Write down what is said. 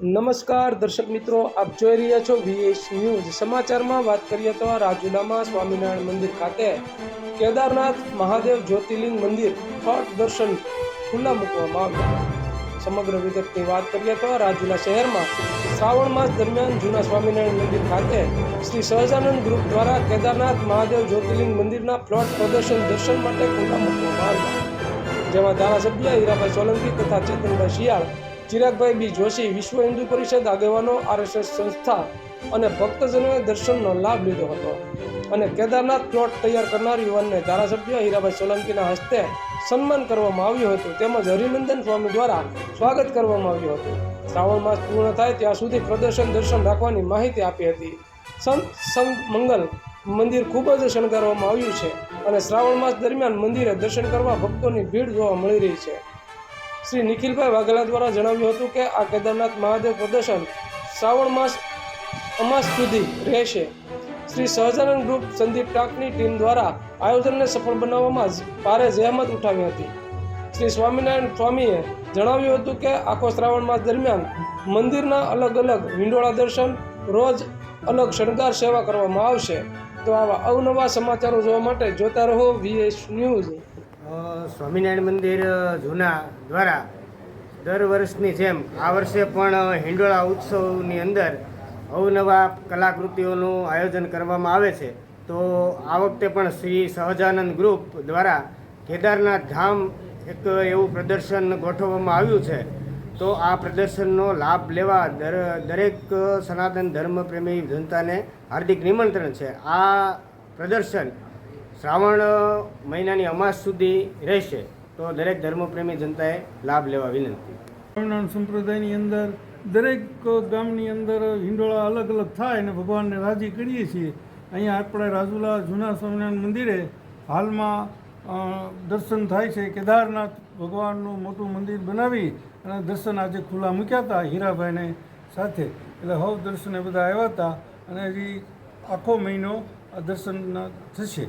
નમસ્કાર, દર્શક મિત્રો, આપ જોઈ રહ્યા છો વીએસ ન્યૂઝ સમાચારમાં વાત કરીએ તો રાજુલામાં સ્વામિનારાયણ મંદિર ખાતે કેદારનાથ મહાદેવ જ્યોતિર્લિંગ મંદિર ફટ દર્શન ખુલ્લા મૂકવામાં આવ્યા. સમગ્ર વિગતની વાત કરીએ તો રાજુલા શહેરમાં શ્રાવણ માસ દરમિયાન જૂના સ્વામિનારાયણ મંદિર ખાતે શ્રી સહજાનંદ ગ્રુપ દ્વારા કેદારનાથ મહાદેવ જ્યોતિર્લિંગ મંદિરના પ્લોટ પ્રદર્શન દર્શન માટે ખુલ્લા મૂકવામાં આવ્યા. જેમાં ધારાસભ્ય હીરાભાઈ સોલંકી તથા ચેતનભાઈ શિયાળ ચિરાગભાઈ બી જોશી વિશ્વ હિન્દુ પરિષદ આગેવાનો, આરએસએસ સંસ્થા અને ભક્તજનોએ દર્શનનો લાભ લીધો હતો. અને કેદારનાથ પ્લોટ તૈયાર કરનાર યુવાનને ધારાસભ્ય હીરાભાઈ સોલંકીના હસ્તે સન્માન કરવામાં આવ્યું હતું. તેમજ હરિનંદન સ્વામી દ્વારા સ્વાગત કરવામાં આવ્યું હતું. શ્રાવણ માસ પૂર્ણ થાય ત્યાં સુધી પ્રદર્શન દર્શન રાખવાની માહિતી આપી હતી. સંત સંત મંગલ મંદિર ખૂબ જ શણગારવામાં આવ્યું છે અને શ્રાવણ માસ દરમિયાન મંદિરે દર્શન કરવા ભક્તોની ભીડ જોવા મળી રહી છે. શ્રી નિખિલભાઈ વાઘેલા દ્વારા જણાવ્યું હતું કે આ કેદારનાથ મહાદેવ પ્રદર્શન શ્રાવણ માસ અમાસ સુધી રહેશે. શ્રી સહજાનંદ ગ્રુપ સંદીપ ટાકની ટીમ દ્વારા આયોજનને સફળ બનાવવામાં ભારે જહેમત ઉઠાવી હતી. શ્રી સ્વામિનારાયણ સ્વામીએ જણાવ્યું હતું કે આખો શ્રાવણ માસ દરમિયાન મંદિરના અલગ અલગ વિંડોળા દર્શન, રોજ અલગ શણગાર સેવા કરવામાં આવશે. તો આવા અવનવા સમાચારો જોવા માટે જોતા રહો વીએસ ન્યૂઝ સ્વામિનારાયણ મંદિર જૂના દ્વારા દર વર્ષની જેમ આ વર્ષે પણ હિંડોળા ઉત્સવની અંદર અવનવા કલાકૃતિઓનું આયોજન કરવામાં આવે છે. તો આ વખતે પણ શ્રી સહજાનંદ ગ્રુપ દ્વારા કેદારનાથ ધામ એક એવું પ્રદર્શન ગોઠવવામાં આવ્યું છે. તો આ પ્રદર્શનનો લાભ લેવા દર, દરેક સનાતન ધર્મપ્રેમી જનતાને હાર્દિક નિમંત્રણ છે. આ પ્રદર્શન શ્રાવણ મહિનાની અમાસ સુધી રહેશે, તો દરેક ધર્મપ્રેમી જનતાએ લાભ લેવા વિનંતી. સ્વામિનારાયણ સંપ્રદાયની અંદર દરેક ગામની અંદર હિંડોળા અલગ અલગ થાય અને ભગવાનને રાજી કરીએ છીએ. અહીંયા આપણે રાજુલા જૂના સ્વામિનારાયણ મંદિરે હાલમાં દર્શન થાય છે. કેદારનાથ ભગવાનનું મોટું મંદિર બનાવી અને દર્શન આજે ખુલ્લા મૂક્યા હતા હીરાભાઈને સાથે. એટલે હવ દર્શને બધા આવ્યા હતા અને હજી આખો મહિનો આ દર્શન થશે.